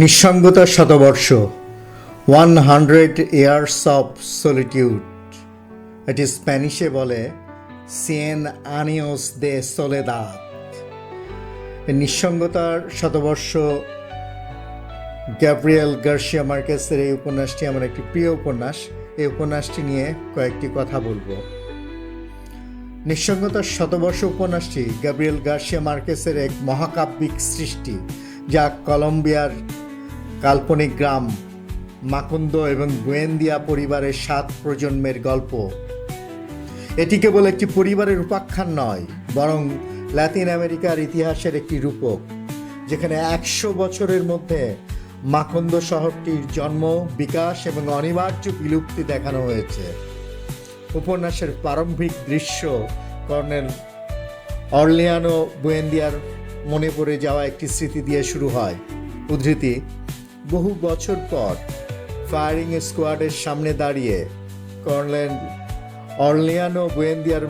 নিঃসঙ্গতার শতবর্ষ one hundred years of solitude এটি স্প্যানিশে বলে সিয়েন আনিওস দে সোলেদাদ নিঃসঙ্গতার শতবর্ষ গ্যাব্রিয়েল গার্সিয়া মার্কেসের এই উপন্যাসটি আমার একটি প্রিয় উপন্যাস। এই উপন্যাসটি নিয়ে কয়েকটি কথা বলব। নিঃসঙ্গতার শতবর্ষ উপন্যাসটি গ্যাব্রিয়েল গার্সিয়া মার্কেসের এক মহাকাব্যিক সৃষ্টি, যা কলম্বিয়ার কাল্পনিক গ্রাম, মাকুন্দ এবং গোয়েন্দিয়া পরিবারের সাত প্রজন্মের গল্প। এটি কেবল একটি পরিবারের উপাখ্যান নয়, বরং লাতিন আমেরিকার ইতিহাসের একটি রূপক, যেখানে একশো বছরের মধ্যে মাকুন্দ শহরটির জন্ম, বিকাশ এবং অনিবার্য বিলুপ্তি দেখানো হয়েছে। উপন্যাসের প্রারম্ভিক দৃশ্য কর্নেল অর্লিয়ানো বুয়েন্দিয়ার মনে পড়ে যাওয়া একটি স্মৃতি দিয়ে শুরু হয়। উদ্ধৃতি বহু বছর পর ফায়ারিং স্কোয়াডের সামনে দাঁড়িয়ে কর্নেল অর্লিয়ানো গোয়েন্দিয়ার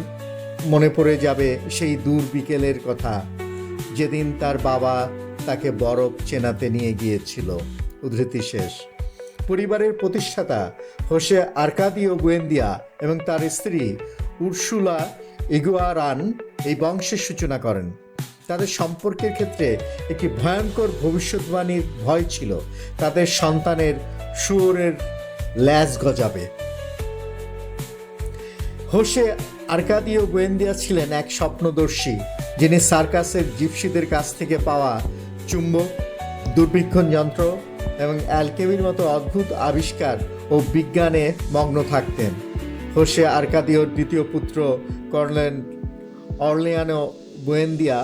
মনে পড়ে যাবে সেই দূর বিকেলের কথা। যেদিন তার বাবা তাকে বরফ চেনাতে নিয়ে গিয়েছিল। উদ্ধৃতি শেষ। পরিবারের প্রতিষ্ঠাতা হোসে আর্কাদিও গোয়েন্দিয়া এবং তার স্ত্রী উর্সুলা ইগুয়ারান এই বংশের সূচনা করেন। তাদের সম্পর্কের ক্ষেত্রে একটি ভয়ঙ্কর ভবিষ্যৎবাণীর ভয় ছিল। তাদের সন্তানের শুয়োরের ল্যাজ গজাবে। হোসে আর্কাদিও গোয়েন্দিয়া ছিলেন এক স্বপ্নদর্শী, যিনি সার্কাসের জিপসিদের কাছ থেকে পাওয়া চুম্বক দূরবীক্ষণ যন্ত্র এবং অ্যালকেমির মতো অদ্ভুত আবিষ্কার ও বিজ্ঞানে মগ্ন থাকতেন। হোসে আর্কাদিওর দ্বিতীয় পুত্র কর্নেল অর্লিয়ানো গোয়েন্দিয়া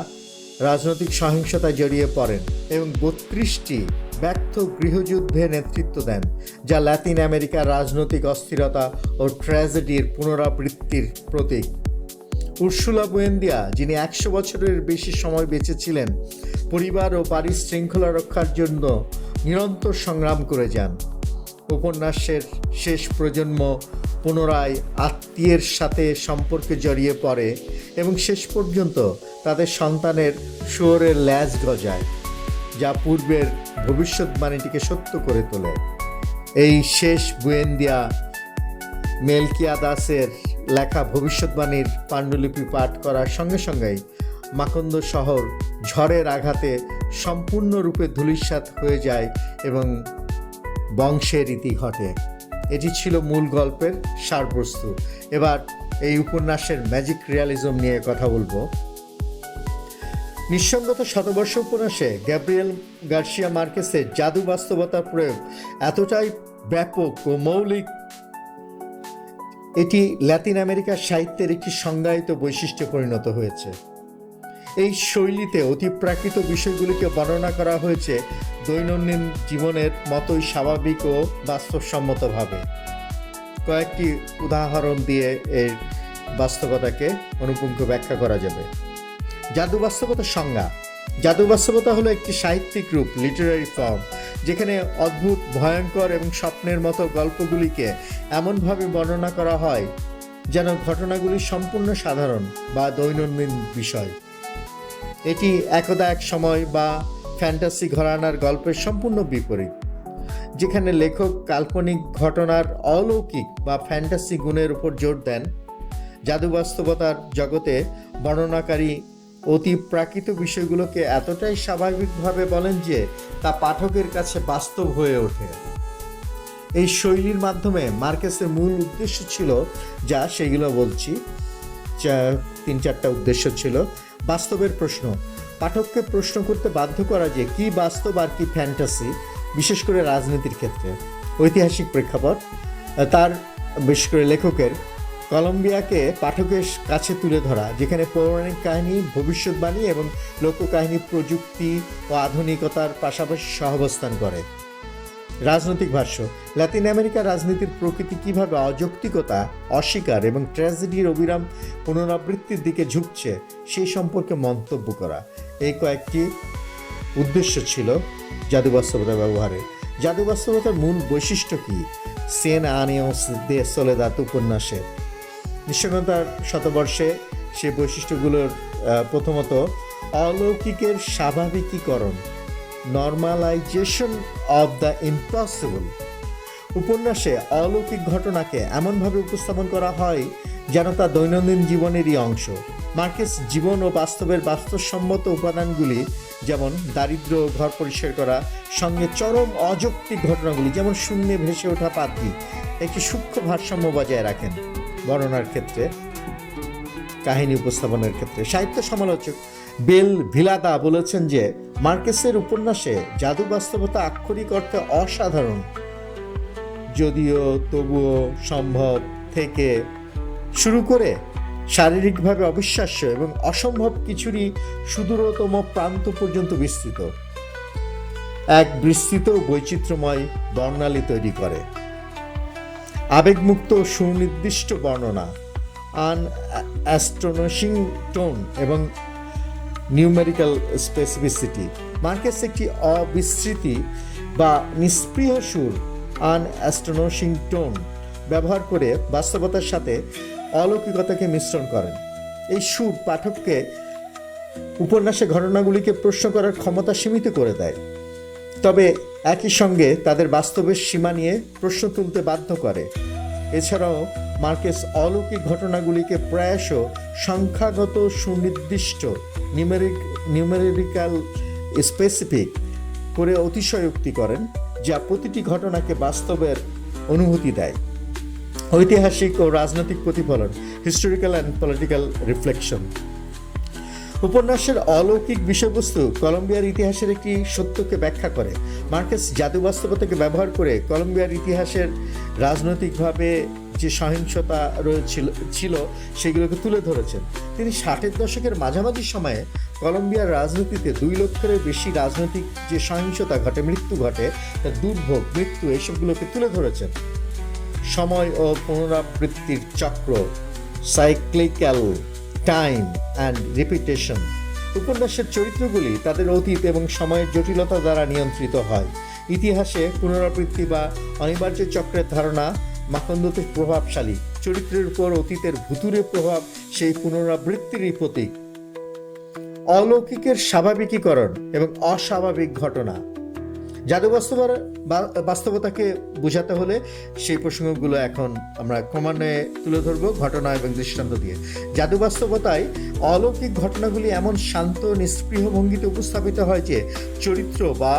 রাজনৈতিক সহিংসতায় জড়িয়ে পড়েন এবং বত্রিশটি ব্যর্থ গৃহযুদ্ধে নেতৃত্ব দেন, যা লাতিন আমেরিকার রাজনৈতিক অস্থিরতা ও ট্র্যাজেডির পুনরাবৃত্তির প্রতীক। উর্সুলা বুয়েন্দিয়া, যিনি একশো বছরের বেশি সময় বেঁচে ছিলেন, পরিবার ও বাড়ির শৃঙ্খলা রক্ষার জন্য নিরন্তর সংগ্রাম করে যান। উপন্যাসের শেষ প্রজন্ম পুনরায় আত্মীয়ের সাথে সম্পর্কে জড়িয়ে পড়ে এবং শেষ পর্যন্ত তাদের সন্তানের শুয়োরের ল্যাজ গজায়, যা পূর্বের ভবিষ্যৎবাণীটিকে সত্য করে তোলে। এই শেষ বুয়েন্দিয়া মেলকিয়া দাসের লেখা ভবিষ্যৎবাণীর পাণ্ডুলিপি পাঠ করার সঙ্গে সঙ্গেই মাকন্দ শহর ঝড়ের আঘাতে সম্পূর্ণরূপে ধূলিসাৎ হয়ে যায় এবং বংশের রীতি ঘটে। এটি ছিল মূল গল্পের সারবস্তু এবার এই উপন্যাসের ম্যাজিক রিয়ালিজম নিয়ে কথা বলব। নিঃসঙ্গত শতবর্ষ উপন্যাসে গ্যাব্রিয়েল গার্সিয়া মার্কেসের জাদু বাস্তবতার প্রয়োগ এতটাই ব্যাপক ও মৌলিক। এটি ল্যাতিন আমেরিকার সাহিত্যের একটি সংজ্ঞায়িত বৈশিষ্ট্যে পরিণত হয়েছে। এই শৈলীতে অতিপ্রাকৃত বিষয়গুলিকে বর্ণনা করা হয়েছে দৈনন্দিন জীবনের মতোই স্বাভাবিক ও বাস্তবসম্মতভাবে। কয়েকটি উদাহরণ দিয়ে এর বাস্তবতাকে অনুপুঙ্খ ব্যাখ্যা করা যাবে। জাদু বাস্তবতার সংজ্ঞা। জাদু বাস্তবতা হলো একটি সাহিত্যিক রূপ লিটারারি ফর্ম যেখানে অদ্ভুত, ভয়ঙ্কর এবং স্বপ্নের মতো গল্পগুলিকে এমনভাবে বর্ণনা করা হয় যেন ঘটনাগুলি সম্পূর্ণ সাধারণ বা দৈনন্দিন বিষয়। এটি একদা এক সময় বা ফ্যান্টাসি ঘরানার গল্পের সম্পূর্ণ বিপরীত, যেখানে লেখক কাল্পনিক ঘটনার অলৌকিক বা ফ্যান্টাসি গুণের উপর জোর দেন। জাদু বাস্তবতার জগতে বর্ণনাকারী অতি প্রাকৃত বিষয়গুলোকে এতটাই স্বাভাবিকভাবে বলেন যে তা পাঠকের কাছে বাস্তব হয়ে ওঠে। এই শৈলীর মাধ্যমে মার্কেসের মূল উদ্দেশ্য ছিল, যা সেগুলো বলছি তিন চারটা উদ্দেশ্য ছিল বাস্তবের প্রশ্ন। পাঠককে প্রশ্ন করতে বাধ্য করা যে কি বাস্তব আর কি ফ্যান্টাসি, বিশেষ করে রাজনীতির ক্ষেত্রে। ঐতিহাসিক প্রেক্ষাপট তার, বিশেষ করে লেখকের, কলম্বিয়াকে পাঠকের কাছে তুলে ধরা, যেখানে পৌরাণিক কাহিনী, ভবিষ্যৎবাণী এবং লোককাহিনী প্রযুক্তি ও আধুনিকতার পাশাপাশি সহাবস্থান করে। রাজনৈতিক ভাষ্য, লাতিন আমেরিকার রাজনীতির প্রকৃতি কীভাবে অযৌক্তিকতা, অস্বীকার এবং ট্র্যাজেডির অবিরাম পুনরাবৃত্তির দিকে ঝুঁকছে সেই সম্পর্কে মন্তব্য করা। এই কয়েকটি উদ্দেশ্য ছিল জাদু বাস্তবতা ব্যবহারের জাদু বাস্তবতার মূল বৈশিষ্ট্য কি? সেন আনিয়স দে সোলেদাত উপন্যাসের নিঃসঙ্গতার শতবর্ষে সে বৈশিষ্ট্যগুলোর প্রথমত অলৌকিকের স্বাভাবিকীকরণ। নর্মালাইজেশন অব দ্য ইম্পসিবল উপন্যাসে অলৌকিক ঘটনাকে এমনভাবে উপস্থাপন করা হয় যেন তা দৈনন্দিন জীবনেরই অংশ। মার্কেস জীবন ও বাস্তবের বাস্তবসম্মত উপাদানগুলি যেমন দারিদ্র, ঘর পরিষ্কার করা, সঙ্গে চরম অযৌক্তিক ঘটনাগুলি যেমন শূন্যে ভেসে ওঠা পাত্রী একটি সূক্ষ্ম ভারসাম্য বজায় রাখেন। বর্ণনার ক্ষেত্রে, কাহিনী উপস্থাপনের ক্ষেত্রে সাহিত্য সমালোচক বেল ভিলাদা বলেছেন যে মার্কেসের উপন্যাসে জাদু বাস্তবতা আক্ষরিক অর্থে অসাধারণ। যদিও তবুও সম্ভব থেকে শুরু করে শারীরিকভাবে অবিশ্বাস্য এবং অসম্ভব কিছুরই সুদূরতম প্রান্ত পর্যন্ত বিস্তৃত। এক বিস্তৃত বৈচিত্র্যময় বর্ণালী তৈরি করে। আবেগমুক্ত সুনির্দিষ্ট বর্ণনা, আন অ্যাস্ট্রোনশিং টোন এবং নিউমেরিক্যাল স্পেসিফিসিটি মার্কেস একটি অবিস্তৃতি বা নিষ্প্রিয় সুর আন অ্যাস্ট্রোনশিং টোন ব্যবহার করে বাস্তবতার সাথে অলৌকিকতাকে মিশ্রণ করেন। এই সুর পাঠককে উপন্যাসে ঘটনাগুলিকে প্রশ্ন করার ক্ষমতা সীমিত করে দেয়। তবে একই সঙ্গে তাদের বাস্তবের সীমা নিয়ে প্রশ্ন তুলতে বাধ্য করে। এছাড়াও মার্কেস অলৌকিক ঘটনাগুলিকে প্রায়শ সংখ্যাগত সুনির্দিষ্ট, নিউমেরিক নিউমেরিক্যাল স্পেসিফিক করে অতিশয়োক্তি করেন, যা প্রতিটি ঘটনাকে বাস্তবের অনুভূতি দেয়। ঐতিহাসিক ও রাজনৈতিক প্রতিফলন হিস্টোরিক্যাল অ্যান্ড পলিটিক্যাল রিফ্লেকশন উপন্যাসের অলৌকিক বিষয়বস্তু কলম্বিয়ার ইতিহাসের একটি সত্যকে ব্যাখ্যা করে। মার্কেস জাদু বাস্তবতাকে ব্যবহার করে কলম্বিয়ার ইতিহাসের রাজনৈতিকভাবে যে সহিংসতা রয়েছিল, ছিল, সেগুলোকে তুলে ধরেছেন। তিনি ষাটের দশকের মাঝামাঝি সময়ে কলম্বিয়ার রাজনীতিতে দুই লক্ষের বেশি রাজনৈতিক যে সহিংসতা ঘটে, মৃত্যু ঘটে তার দুর্ভোগ, মৃত্যু, এসবগুলোকে তুলে ধরেছেন। সময় ও পুনরাবৃত্তির চক্র, সাইক্লিক্যাল টাইম অ্যান্ড রিপিটেশন উপন্যাসের চরিত্রগুলি তাদের অতীত এবং সময়ের জটিলতা দ্বারা নিয়ন্ত্রিত হয়। ইতিহাসে পুনরাবৃত্তি বা অনিবার্য চক্রের ধারণা মাকন্দতে প্রভাবশালী। চরিত্রের উপর অতীতের ভুতুরে প্রভাব সেই পুনরাবৃত্তিরই প্রতীক। অলৌকিকের স্বাভাবিকীকরণ এবং অস্বাভাবিক ঘটনা। জাদু বাস্তবার বাস্তবতাকে বোঝাতে হলে সেই প্রসঙ্গগুলো এখন আমরা ক্রমান্বয়ে তুলে ধরবো ঘটনা এবং দৃষ্টান্ত দিয়ে। জাদু বাস্তবতায় অলৌকিক ঘটনাগুলি এমন শান্ত, নিষ্পৃহ ভঙ্গিতে উপস্থাপিত হয় যে চরিত্র বা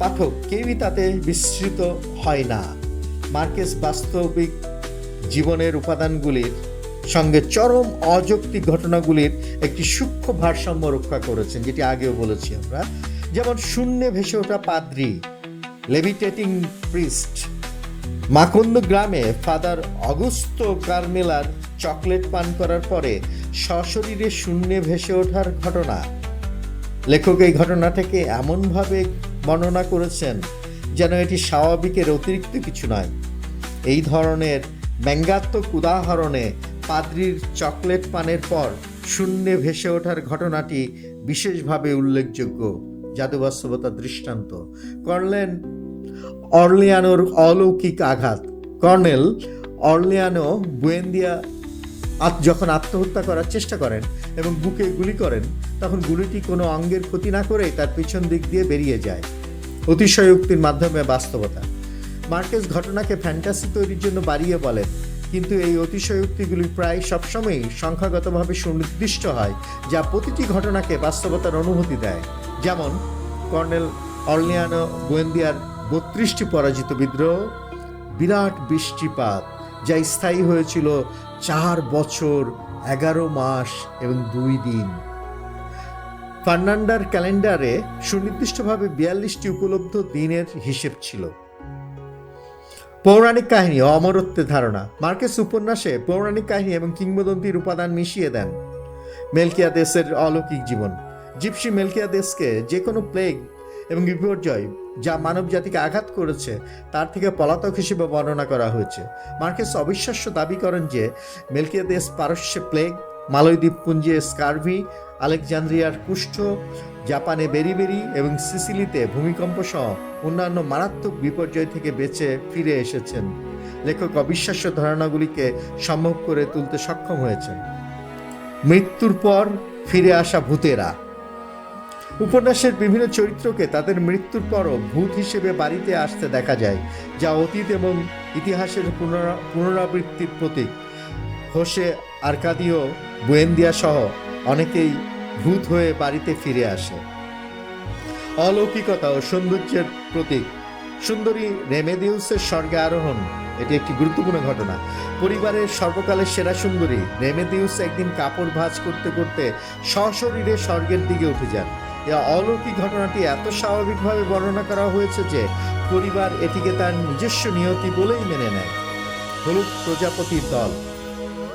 পাঠক কেউই তাতে বিস্মৃত হয় না। মার্কেস বাস্তবিক জীবনের উপাদানগুলির সঙ্গে চরম অযৌক্তিক ঘটনাগুলির একটি সূক্ষ্ম ভারসাম্য রক্ষা করেছেন, যেটি আগেও বলেছি আমরা। যেমন শূন্যে ভেসে ওঠা পাদ্রি লেভিটেটিং প্রিস্ট মাকন্দ গ্রামে ফাদার অগুস্তো কার্মেলার চকলেট পান করার পরে সশরীরে শূন্যে ভেসে ওঠার ঘটনা। লেখক এই ঘটনাটাকে এমনভাবে বর্ণনা করেছেন যেন এটি স্বাভাবিকের অতিরিক্ত কিছু নয়। এই ধরনের ব্যঙ্গাত্মক উদাহরণে পাদ্রির চকলেট পানের পর শূন্যে ভেসে ওঠার ঘটনাটি বিশেষভাবে উল্লেখযোগ্য। জাদুবাস্তবতা দৃষ্টান্ত। কর্নেল অর্লিয়ানোর অলৌকিক আঘাত। কর্নেল অর্লিয়ানো বুয়েন্দিয়া যখন আত্মহত্যা করার চেষ্টা করেন এবং বুকে গুলি করেন, তখন গুলিটি কোনো অঙ্গের ক্ষতি না করেই তার পিছন দিক দিয়ে বেরিয়ে যায়। অতিশয়োক্তির মাধ্যমে বাস্তবতা। মার্কেস ঘটনাকে ফ্যান্টাসি তৈরির জন্য বাড়িয়ে বলেন, কিন্তু এই অতিশয়োক্তিগুলি প্রায় সবসময়ই সংখ্যাগতভাবে সুনির্দিষ্ট হয়, যা প্রতিটি ঘটনাকে বাস্তবতার অনুভূতি দেয়। যেমন কর্নেল অর্লিয়ানো গোয়েন্দিয়ার বত্রিশটি পরাজিত বিদ্রোহ, বিরাট বৃষ্টিপাত, যা স্থায়ী হয়েছিল চার বছর, এগারো মাস এবং দুই দিন। ফার্নান্ডার ক্যালেন্ডারে সুনির্দিষ্টভাবে বিয়াল্লিশটি উপলব্ধ দিনের হিসেব ছিল। পৌরাণিক কাহিনী অমরত্বের ধারণা। মার্কেস উপন্যাসে পৌরাণিক কাহিনী এবং কিংবদন্তির উপাদান মিশিয়ে দেন। মেলকিয়াদেসের অলৌকিক জীবন। জিপসি মেলকিয়াদেসকে যে কোনো প্লেগ এবং বিপর্যয় যা মানব জাতিকে আঘাত করেছে, তার থেকে পলাতক হিসেবে বর্ণনা করা হয়েছে। মার্কেস অবিশ্বাস্য দাবি করেন যে মেলকিয়াদেস পারস্যে প্লেগ মালয় দ্বীপপুঞ্জে স্কারভি, আলেকজান্দ্রিয়ার কুষ্ঠ, জাপানে বেরিবেরি এবং সিসিলিতে ভূমিকম্প সহ অন্যান্য মারাত্মক বিপর্যয় থেকে বেঁচে ফিরে এসেছেন। লেখক অবিশ্বাস্য ধারণাগুলিকে সম্ভব করে তুলতে সক্ষম হয়েছেন। মৃত্যুর পর ফিরে আসা ভূতেরা। উপন্যাসের বিভিন্ন চরিত্রকে তাদের মৃত্যুর পরও ভূত হিসেবে বাড়িতে আসতে দেখা যায়, যা অতীত এবং ইতিহাসের পুনরা- পুনরাবৃত্তির প্রতীক। হোসে আর্কাদিও বুয়েন্দিয়া সহ অনেকেই ভূত হয়ে বাড়িতে ফিরে আসে। অলৌকিকতা ও সৌন্দর্যের প্রতীক। সুন্দরী রেমেদিউসের স্বর্গে আরোহণ, এটি একটি গুরুত্বপূর্ণ ঘটনা। পরিবারের সর্বকালের সেরা সুন্দরী রেমেদিউস একদিন কাপড় ভাঁজ করতে করতে সশরীরে স্বর্গের দিকে উঠে যান। অলৌকিক ঘটনাটি এত স্বাভাবিকভাবে বর্ণনা করা হয়েছে যে পরিবার এটিকে তার নিজস্ব নিয়তি বলেই মেনে নেয়। হলুদ প্রজাপতির দল।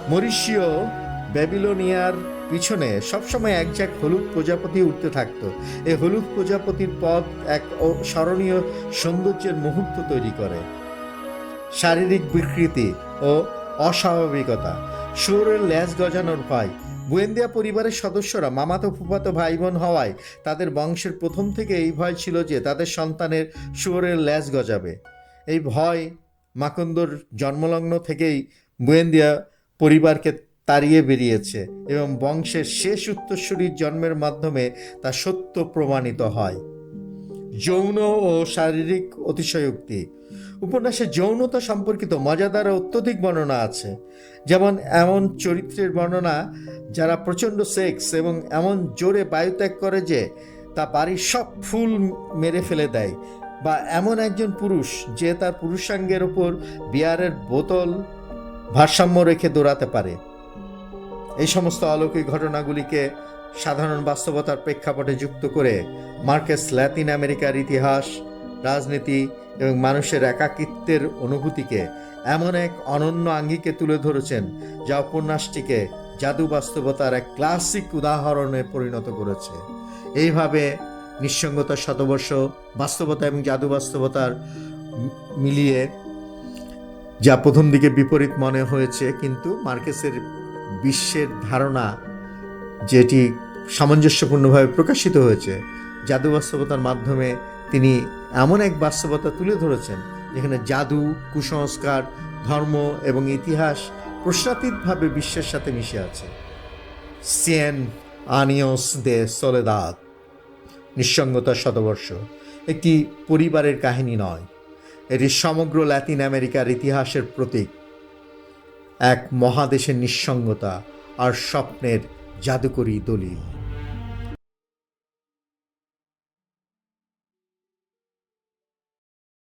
মরিশীয় ব্যাবিলোনিয়ার পিছনে সবসময় এক ঝাঁক হলুদ প্রজাপতি উঠতে থাকতো। এই হলুদ প্রজাপতির পথ এক স্মরণীয় সৌন্দর্যের মুহূর্ত তৈরি করে। শারীরিক বিকৃতি ও অস্বাভাবিকতা। শুয়োরের ল্যাজ গজানোর ভয়। গোয়েন্দিয়া পরিবারের সদস্যরা মামাতো ফুফাতো ভাই বোন হওয়ায় তাদের বংশের প্রথম থেকে এই ভয় ছিল যে তাদের সন্তানের শুয়োরের ল্যাজ গজাবে। এই ভয় মাকন্দর জন্মলগ্ন থেকেই গোয়েন্দিয়া পরিবারকে তাড়িয়ে বেরিয়েছে এবং বংশের শেষ উত্তরসূরির জন্মের মাধ্যমে তা সত্য প্রমাণিত হয়। যৌন ও শারীরিক অতিশয়োক্তি উপন্যাসে যৌনতা সম্পর্কিত মজাদার অত্যধিক বর্ণনা আছে, যেমন এমন চরিত্রের বর্ণনা যারা প্রচণ্ড সেক্স এবং এমন জোরে বায়ুত্যাগ করে যে তা বাড়ির সব ফুল মেরে ফেলে দেয়, বা এমন একজন পুরুষ যে তার পুরুষাঙ্গের ওপর বিয়ারের বোতল ভারসাম্য রেখে দৌড়াতে পারে। এই সমস্ত অলৌকিক ঘটনাগুলিকে সাধারণ বাস্তবতার প্রেক্ষাপটে যুক্ত করে মার্কেস ল্যাতিন আমেরিকার ইতিহাস, রাজনীতি এবং মানুষের একাকিত্বের অনুভূতিকে এমন এক অনন্য আঙ্গিকে তুলে ধরেছেন যা উপন্যাসটিকে জাদু বাস্তবতার এক ক্লাসিক উদাহরণে পরিণত করেছে। এইভাবে নিঃসঙ্গতার শতবর্ষ বাস্তবতা এবং জাদু বাস্তবতার মিলিয়ে যা প্রথম দিকে বিপরীত মনে হয়েছে, কিন্তু মার্কেসের বিশ্বের ধারণা যেটি সামঞ্জস্যপূর্ণভাবে প্রকাশিত হয়েছে, জাদু বাস্তবতার মাধ্যমে তিনি এমন এক বাস্তবতা তুলে ধরেছেন, যেখানে জাদু, কুসংস্কার, ধর্ম এবং ইতিহাস প্রশ্নাতীতভাবে বিশ্বের সাথে মিশে আছে। সিয়েন আনিয়স দে সোলেদাদ নিঃসঙ্গতা শতবর্ষ, একটি পরিবারের কাহিনী নয়। এটি সমগ্র ল্যাতিন আমেরিকার ইতিহাসের প্রতীক। এক মহাদেশের নিঃসঙ্গতা আর স্বপ্নের জাদুকরী দলিল।